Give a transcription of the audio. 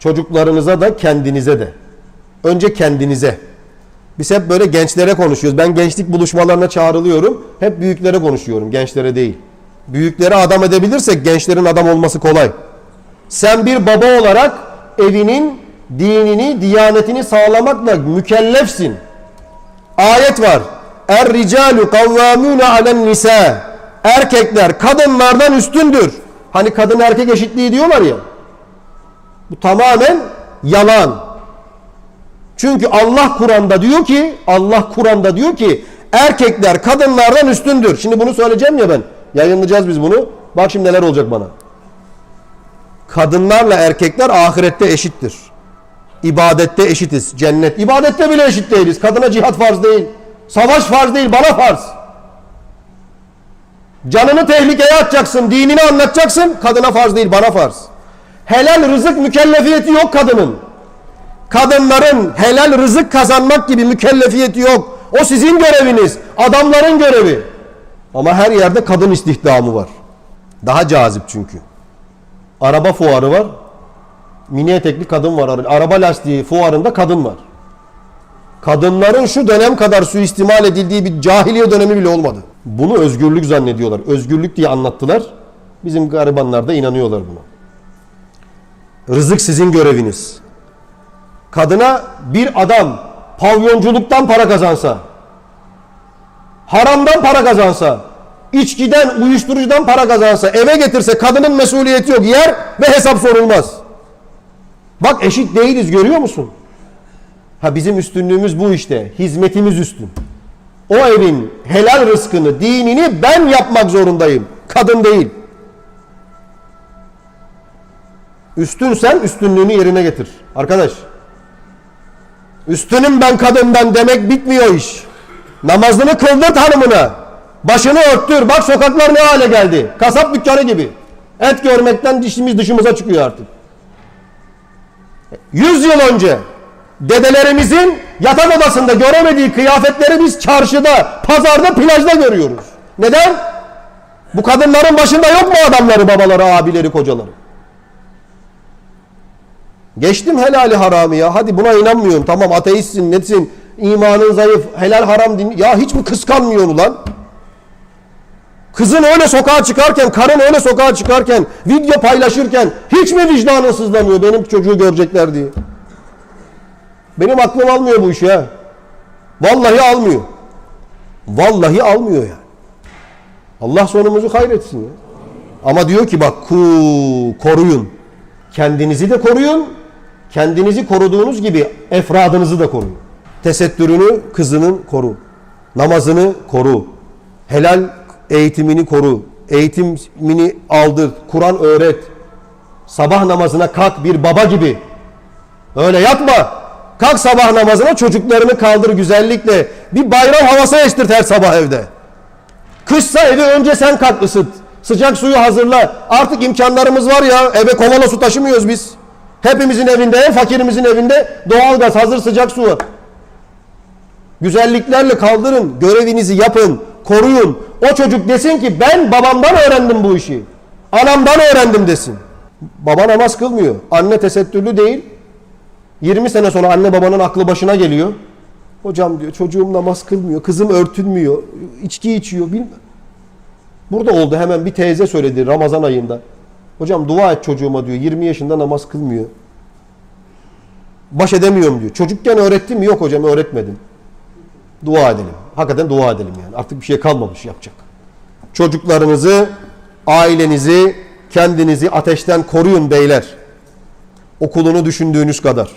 Çocuklarınıza da kendinize de. Önce kendinize. Biz hep böyle gençlere konuşuyoruz. Ben gençlik buluşmalarına çağrılıyorum. Hep büyüklere konuşuyorum, gençlere değil. Büyükleri adam edebilirsek gençlerin adam olması kolay. Sen bir baba olarak evinin dinini, diyanetini sağlamakla mükellefsin. Ayet var. Er ricalu kavvamune alen nisa. Erkekler kadınlardan üstündür. Hani kadın erkek eşitliği diyorlar ya. Bu tamamen yalan. Çünkü Allah Kur'an'da diyor ki, Allah Kur'an'da diyor ki erkekler kadınlardan üstündür. Şimdi bunu söyleyeceğim ya ben. Yayınlayacağız biz bunu. Bak şimdi neler olacak bana. Kadınlarla erkekler ahirette eşittir. İbadette eşitiz. Cennet. İbadette bile eşit değiliz. Kadına cihat farz değil. Savaş farz değil. Bana farz. Canını tehlikeye atacaksın. Dinini anlatacaksın. Kadına farz değil. Bana farz. Helal rızık mükellefiyeti yok kadının. Kadınların helal rızık kazanmak gibi mükellefiyeti yok. O sizin göreviniz. Adamların görevi. Ama her yerde kadın istihdamı var. Daha cazip çünkü. Araba fuarı var. Mini etekli kadın var. Araba lastiği fuarında kadın var. Kadınların şu dönem kadar suistimal edildiği bir cahiliye dönemi bile olmadı. Bunu özgürlük zannediyorlar. Özgürlük diye anlattılar. Bizim garibanlar da inanıyorlar buna. Rızık sizin göreviniz. Kadına bir adam pavyonculuktan para kazansa, haramdan para kazansa, içkiden, uyuşturucudan para kazansa, eve getirse kadının mesuliyeti yok. Yer ve hesap sorulmaz. Bak eşit değiliz görüyor musun? Ha bizim üstünlüğümüz bu işte. Hizmetimiz üstün. O evin helal rızkını, dinini ben yapmak zorundayım. Kadın değil. Üstünsen üstünlüğünü yerine getir. Arkadaş. Üstünüm ben kadından demek bitmiyor iş. Namazını kıldır hanımına. Başını örttür. Bak sokaklar ne hale geldi. Kasap dükkanı gibi. Et görmekten dişimiz dışımıza çıkıyor artık. 100 yıl önce dedelerimizin yatak odasında göremediği kıyafetleri biz çarşıda, pazarda, plajda görüyoruz. Neden? Bu kadınların başında yok mu adamları, babaları, abileri, kocaları? Geçtim helali haramı ya. Hadi buna inanmıyorum. Tamam ateistsin, netsin, imanın zayıf, helal haram din. Ya hiç mi kıskanmıyor ulan? Kızın öyle sokağa çıkarken, karın öyle sokağa çıkarken, video paylaşırken hiç mi vicdanın sızlamıyor benim çocuğu görecekler diye? Benim aklım almıyor bu işi ha. Vallahi almıyor. Vallahi almıyor yani. Allah sonumuzu hayretsin ya. Ama diyor ki bak ku koruyun. Kendinizi de koruyun. Kendinizi koruduğunuz gibi efradınızı da koruyun. Tesettürünü kızının koru. Namazını koru. Helal eğitimini koru. Eğitimini aldır. Kur'an öğret. Sabah namazına kalk bir baba gibi. Öyle yatma. Kalk sabah namazına çocuklarını kaldır güzellikle. Bir bayram havası estir her sabah evde. Kışsa evi önce sen kalk ısıt. Sıcak suyu hazırla. Artık imkanlarımız var ya. Eve kovala su taşımıyoruz biz. Hepimizin evinde, fakirimizin evinde doğalgaz, hazır sıcak su var. Güzelliklerle kaldırın, görevinizi yapın, koruyun. O çocuk desin ki ben babamdan öğrendim bu işi. Anamdan öğrendim desin. Baba namaz kılmıyor. Anne tesettürlü değil. 20 sene sonra anne babanın aklı başına geliyor. Hocam diyor çocuğum namaz kılmıyor, kızım örtünmüyor, içki içiyor bilmem. Burada oldu hemen bir teyze söyledi Ramazan ayında. Hocam dua et çocuğuma diyor 20 yaşında namaz kılmıyor. Baş edemiyorum diyor. Çocukken öğrettim mi? Yok hocam öğretmedim. Dua edelim. Hakikaten dua edelim yani. Artık bir şey kalmamış yapacak. Çocuklarınızı, ailenizi, kendinizi ateşten koruyun beyler. Okulunu düşündüğünüz kadar.